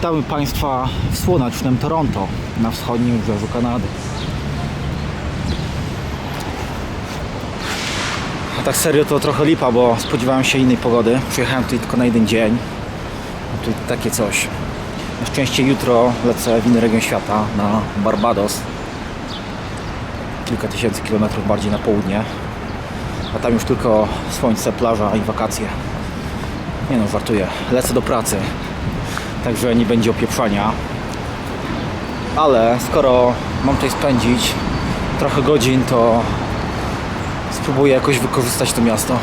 Witamy Państwa w słonecznym Toronto, na wschodnim wybrzeżu Kanady. A tak serio to trochę lipa, bo spodziewałem się innej pogody. Przyjechałem tutaj tylko na jeden dzień. Tu takie coś. Na szczęście jutro lecę w inny region świata, na Barbados. Kilka tysięcy kilometrów bardziej na południe. A tam już tylko słońce, plaża i wakacje. Nie no, żartuję. Lecę do pracy. Także nie będzie opieprzania. Ale skoro mam tutaj spędzić trochę godzin, to spróbuję jakoś wykorzystać to miasto.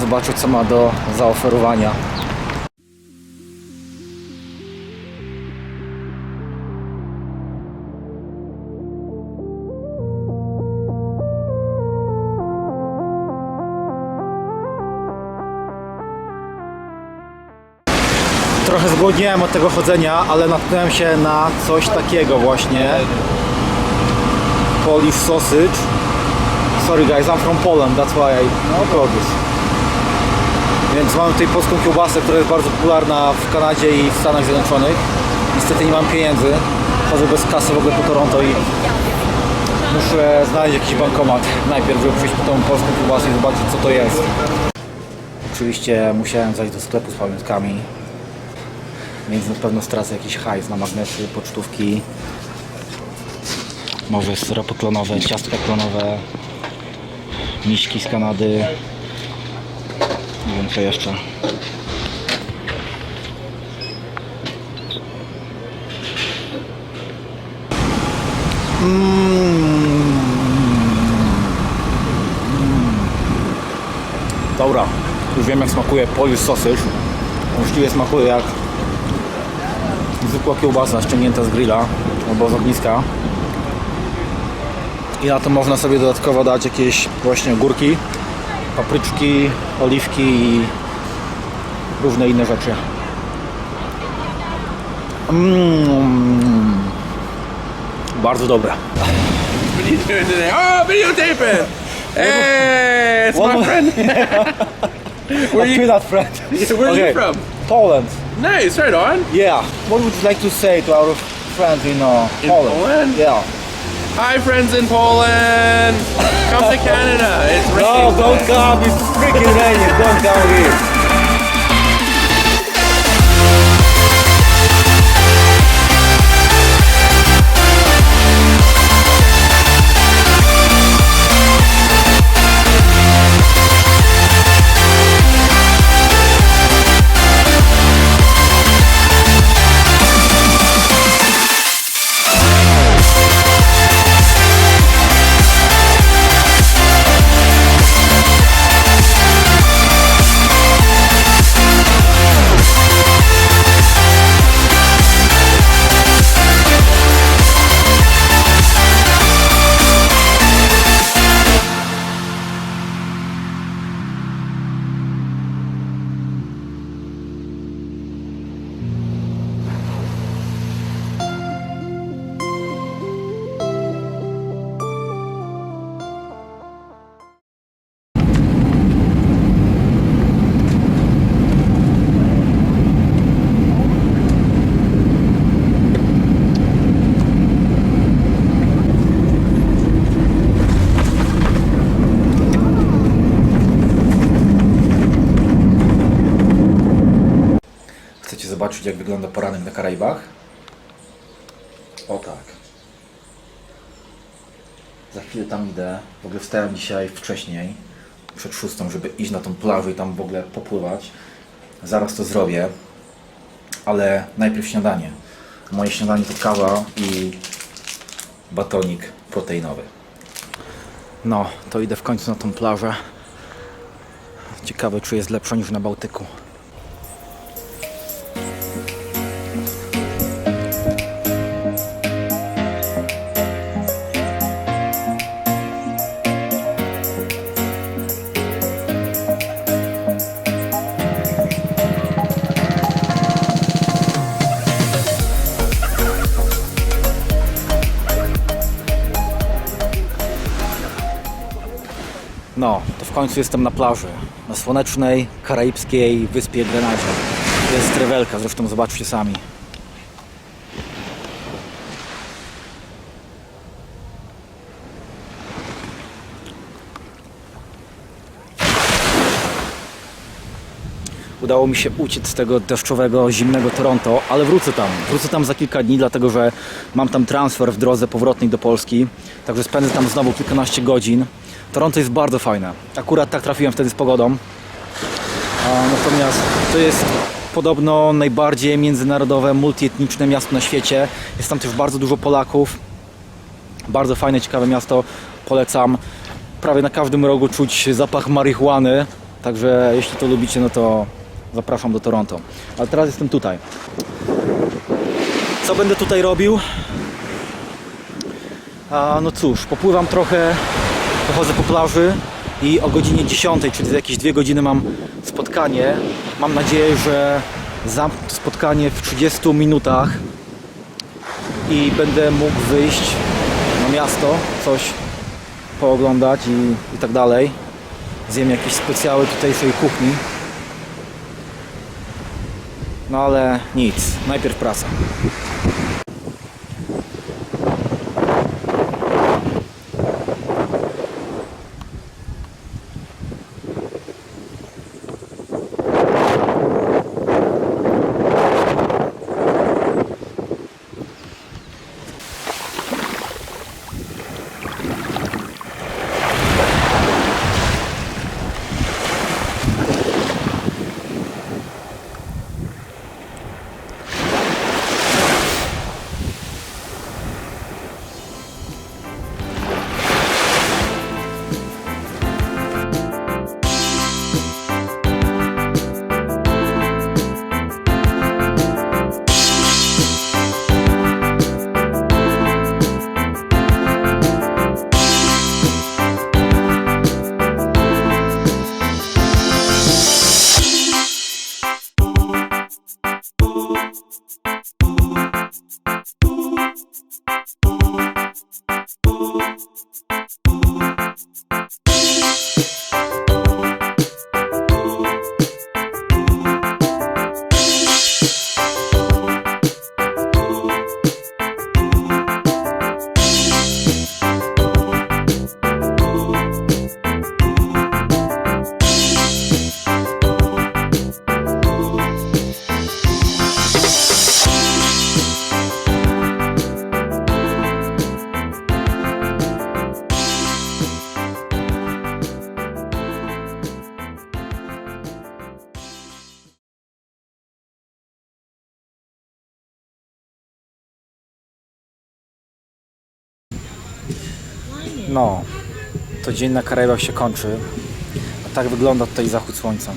Zobaczyć co ma do zaoferowania. Trochę zgłodniałem od tego chodzenia, ale natknąłem się na coś takiego właśnie. Polish sausage. Sorry guys, I'm from Poland, that's why I brought this. Więc mamy tutaj polską kiełbasę, która jest bardzo popularna w Kanadzie i w Stanach Zjednoczonych. Niestety nie mam pieniędzy. Chodzę bez kasy w ogóle po Toronto i muszę znaleźć jakiś bankomat najpierw, żeby przyjść po tą polską kiełbasę i zobaczyć co to jest. Oczywiście musiałem zajść do sklepu z pamiątkami, więc na pewno stracę jakiś hajs na magnesy, pocztówki. Może syropy klonowe, ciastka klonowe, miśki z Kanady. Nie wiem co jeszcze. Dobra, już wiem jak smakuje Polish sausage. Właściwie smakuje jak zwykła kiełbasa ściągnięta z grilla albo z ogniska. I na to można sobie dodatkowo dać jakieś właśnie ogórki, papryczki, oliwki i różne inne rzeczy. Mm. Bardzo dobre. What are you doing today? Oh, videotaping! Hey, it's my friend. Where Where you, that friend? where are you from? Poland. Nice, right on. Yeah. What would you like to say to our friends in, uh, In Poland? Poland? Yeah. Hi, friends in Poland. Come to Canada. It's No, raining. don't come. It's freaking raining. Don't come here. Zobaczyć, jak wygląda poranek na Karaibach? O tak. Za chwilę tam idę. W ogóle wstałem dzisiaj wcześniej, przed szóstą, żeby iść na tą plażę i tam w ogóle popływać. Zaraz to zrobię, ale najpierw śniadanie. Moje śniadanie to kawa i batonik proteinowy. No, to idę w końcu na tą plażę. Ciekawe, czy jest lepsza niż na Bałtyku. końcu jestem na plaży, na słonecznej, karaibskiej wyspie Grenadzie. Jest rewelka, zresztą zobaczcie sami. Udało mi się uciec z tego deszczowego, zimnego Toronto, ale wrócę tam. Wrócę tam za kilka dni, dlatego że mam tam transfer w drodze powrotnej do Polski. Także spędzę tam znowu kilkanaście godzin. Toronto jest bardzo fajne. Akurat tak trafiłem wtedy z pogodą. Natomiast to jest podobno najbardziej międzynarodowe, multietniczne miasto na świecie. Jest tam też bardzo dużo Polaków. Bardzo fajne, ciekawe miasto. Polecam. Prawie na każdym rogu czuć zapach marihuany. Także jeśli to lubicie, no to zapraszam do Toronto. Ale teraz jestem tutaj. Co będę tutaj robił? A, no cóż, popływam trochę, pochodzę po plaży i o godzinie 10, czyli za jakieś dwie godziny mam spotkanie. Mam nadzieję, że zamknę to spotkanie w 30 minutach i będę mógł wyjść na miasto, coś pooglądać i, i tak dalej. Zjem jakieś specjały tutejszej kuchni. No ale nic, najpierw praca. No, to dzień na Karaibach się kończy. A tak wygląda tutaj zachód słońca.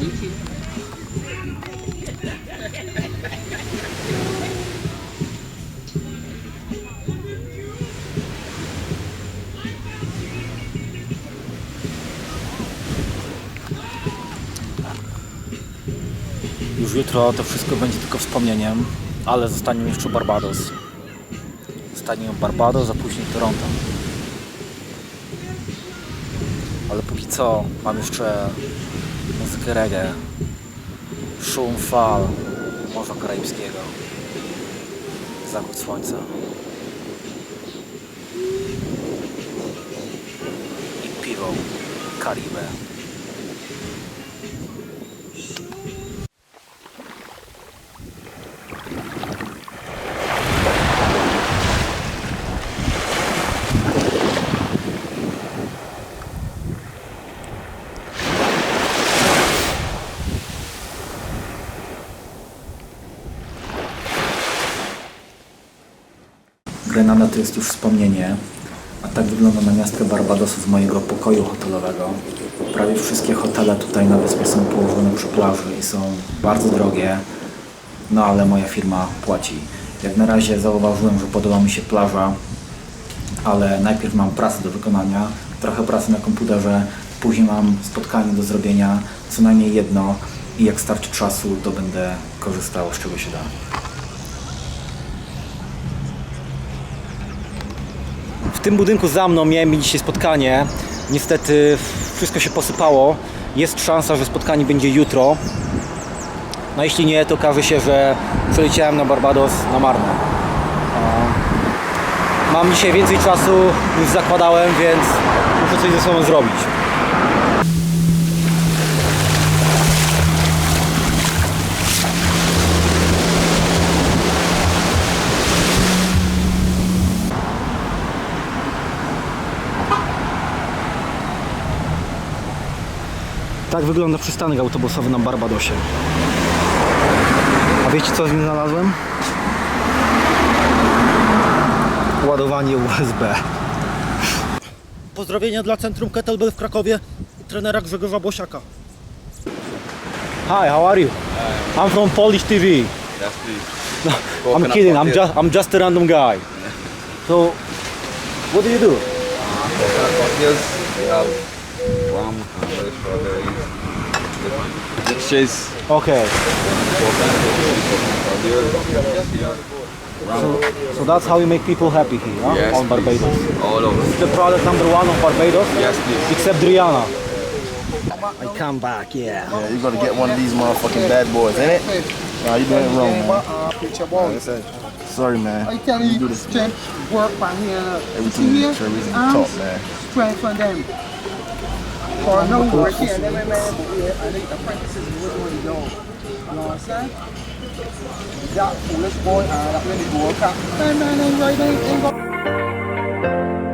Już jutro to wszystko będzie tylko wspomnieniem, ale zostanie jeszcze Barbados. Zostanie Barbados, a później Toronto. Ale póki co mam jeszcze muzykę reggae, szum fal Morza Karaibskiego, zachód słońca. I piwo Karibę. Grenada to jest już wspomnienie, a tak wygląda na miastkę Barbadosu z mojego pokoju hotelowego. Prawie wszystkie hotele tutaj na wyspie są położone przy plaży i są bardzo drogie, no ale moja firma płaci. Jak na razie zauważyłem, że podoba mi się plaża, ale najpierw mam pracę do wykonania, trochę pracy na komputerze, później mam spotkanie do zrobienia, co najmniej jedno i jak starczy czasu, to będę korzystał z czego się da. Tym budynku za mną miałem mieć dzisiaj spotkanie. Niestety wszystko się posypało. Jest szansa, że spotkanie będzie jutro. No jeśli nie, to okaże się, że przeleciałem na Barbados na marne. E, Mam dzisiaj więcej czasu niż zakładałem, więc muszę coś ze sobą zrobić. Tak wygląda przystanek autobusowy na Barbadosie. A wiecie co z nim znalazłem? Ładowanie USB. Pozdrowienia dla Centrum Kettlebell w Krakowie i trenera Grzegorza Bosiaka. Hi, how are you? I'm from Polish TV. Yes, please. I'm kidding. I'm just I'm just a random guy. So, what do you do? Cocktails, we have rum, and strawberries, mixtures, Okay. rum, So that's how you make people happy here, huh? Yes, on please. Barbados. all over. The product number one on Barbados, Yes, please. except Rihanna. I come back, yeah. Yeah, you're gonna get one of these motherfucking bad boys, ain't it? Nah, you doing it wrong, man. Picture boy. Like I said, sorry, man. I tell You you, do this strength work on here. everything See here, for a reason you arms, talk, man. strength on them. I know who worked here, and man, I think apprentices was going to go. You know what I'm saying? That foolish boy, and I really go, okay. Man, man, ain't right, ain't, ain't.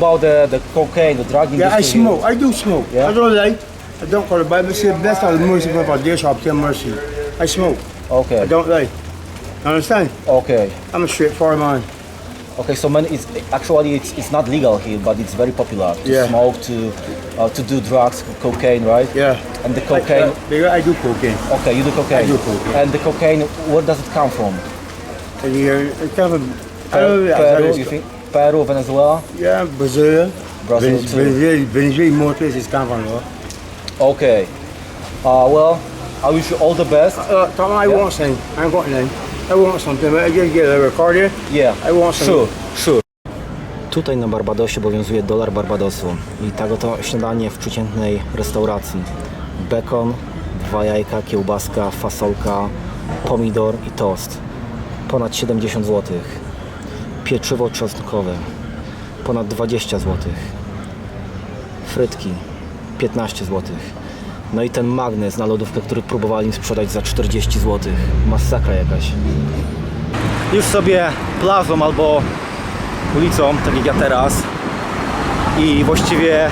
About the, the cocaine, the drug Yeah, I smoke. I do smoke. Yeah? I don't like. I don't call the Bible say blessed are the mercy for shall obtain mercy. I smoke. Okay. I don't lie. You understand? okay. I'm a straightforward man. Okay, so man, it's actually it's, it's not legal here, but it's very popular to Yeah. smoke, to uh, to do drugs, cocaine, right? Yeah. And the cocaine. I, I, I do cocaine. Okay, you do cocaine. I do cocaine. And the cocaine, where does it come from? It's kind of don't know, Peru, you think? Peru, Venezuela. Yeah, Brazil. Brazil Venez- too. Venezuela, Venezuela, more places come from. though. Okay. Uh, well, I wish you all the best. Uh, Tom, I Yeah. want something. I got nothing. I want something. I just get a recorder. Yeah. I want some. Sure, sure. Tutaj na Barbadosie obowiązuje dolar Barbadosu i tak oto śniadanie w przeciętnej restauracji. Bekon, dwa jajka, kiełbaska, fasolka, pomidor i tost. Ponad 70 zł. Pieczywo czosnkowe. Ponad 20 zł. Frytki 15 zł. No i ten magnes na lodówkę, który próbowali im sprzedać za 40 zł. Masakra jakaś już sobie plażą albo ulicą, tak jak ja teraz i właściwie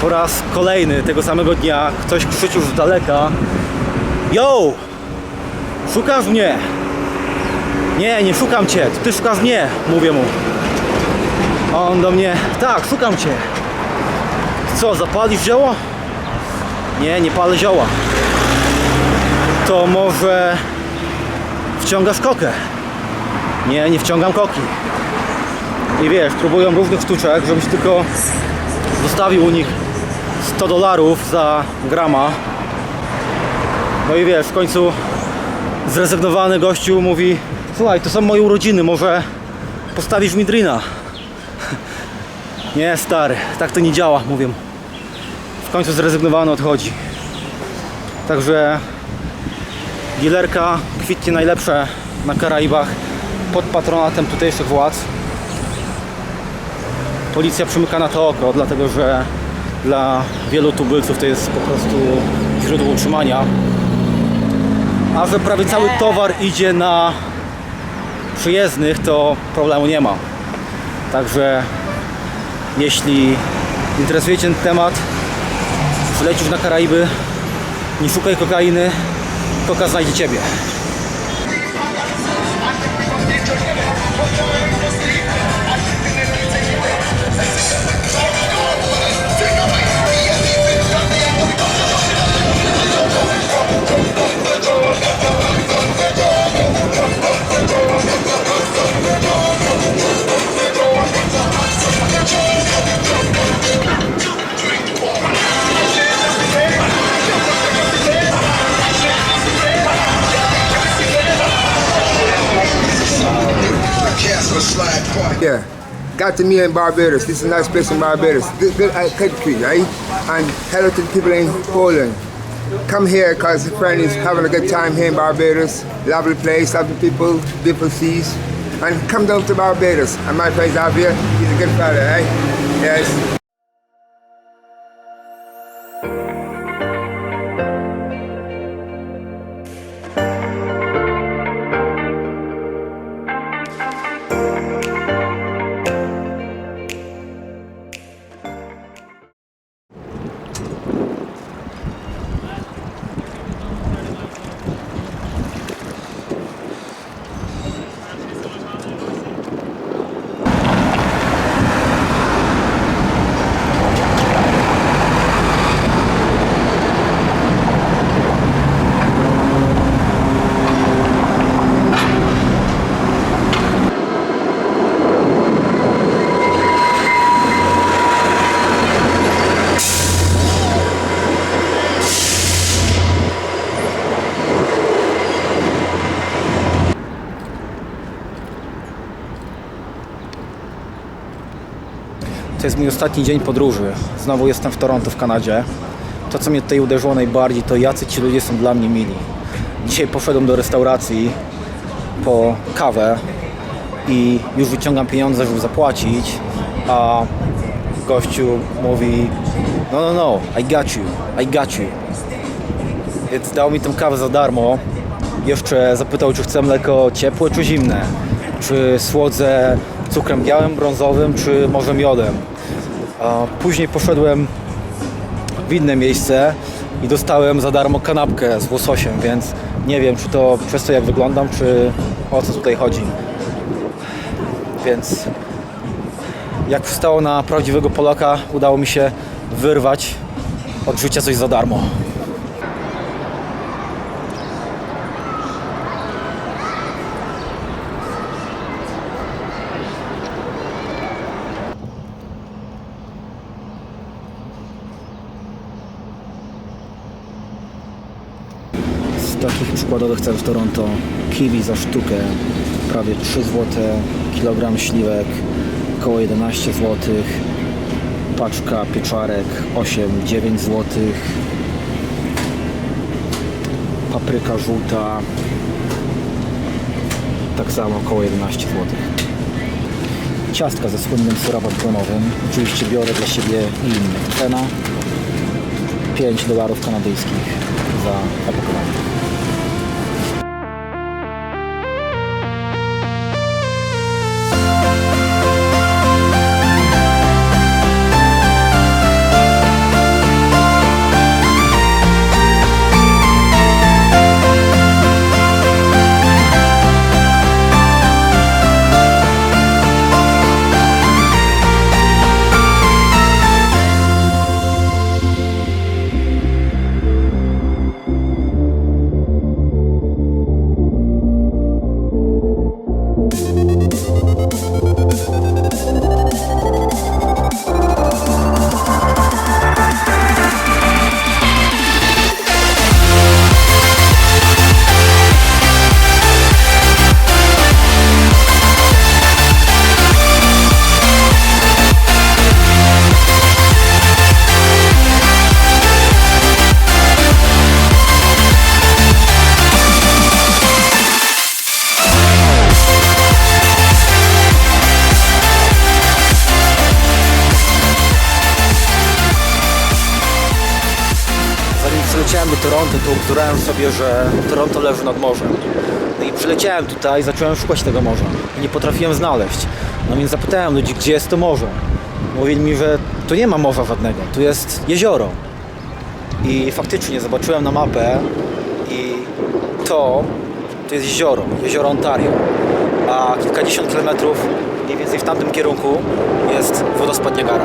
po raz kolejny tego samego dnia ktoś krzyczył z daleka Yo! Szukasz mnie! Nie, nie szukam cię, ty szukasz mnie, mówię mu. On do mnie, tak, szukam cię. Co, zapalisz zioło? Nie, nie palę zioła. To może wciągasz kokę? Nie, nie wciągam koki. I wiesz, próbują różnych sztuczek, żebyś tylko zostawił u nich 100 dolarów za grama. No i wiesz, w końcu zrezygnowany gościu mówi Słuchaj, to są moje urodziny, może postawisz mi drina? Nie, stary, tak to nie działa, mówię. W końcu zrezygnowany odchodzi. Także Dealerka kwitnie najlepsze na Karaibach pod patronatem tutejszych władz. Policja przymyka na to oko, dlatego że dla wielu tubylców to jest po prostu źródło utrzymania. A że prawie cały towar idzie na przyjezdnych, to problemu nie ma. Także jeśli interesuje Cię ten temat, przylecisz na Karaiby, nie szukaj kokainy, koka znajdzie Ciebie. Got to me in Barbados. This is a nice place in Barbados. This good country, right? And hello to the people in Poland. Come here because a friend is having a good time here in Barbados. Lovely place, lovely people, beautiful seas. And come down to Barbados. And my friend Javier, he's a good fella, right? Yes. Mój ostatni dzień podróży. Znowu jestem w Toronto w Kanadzie. To, co mnie tutaj uderzyło najbardziej, to jacy ci ludzie są dla mnie mili. Dzisiaj poszedłem do restauracji po kawę i już wyciągam pieniądze, żeby zapłacić, a gościu mówi no, no, no, I got you, I got you. Więc dał mi tę kawę za darmo. Jeszcze zapytał, czy chcę mleko ciepłe, czy zimne. Czy słodzę cukrem białym, brązowym, czy może miodem. Później poszedłem w inne miejsce i dostałem za darmo kanapkę z łososiem, więc nie wiem, czy to przez to jak wyglądam, czy o co tutaj chodzi. Więc jak wstało na prawdziwego Polaka, udało mi się wyrwać od życia coś za darmo. Takich przykładowych cen w Toronto kiwi za sztukę prawie 3 zł, kilogram śliwek około 11 zł, paczka pieczarek 8-9 zł, papryka żółta tak samo około 11 zł. Ciastka ze słynnym syrupem klonowym, oczywiście biorę dla siebie i innych. Cena 5 dolarów kanadyjskich za opakowanie. Horyzontem, to uktórałem sobie, że Toronto leży nad morzem. No i przyleciałem tutaj, zacząłem szukać tego morza. I nie potrafiłem znaleźć. No więc zapytałem ludzi, gdzie jest to morze. Mówili mi, że tu nie ma morza żadnego, tu jest jezioro. I faktycznie zobaczyłem na mapę i to, to jest jezioro, jezioro Ontario. A kilkadziesiąt kilometrów mniej więcej w tamtym kierunku jest wodospad Niagara.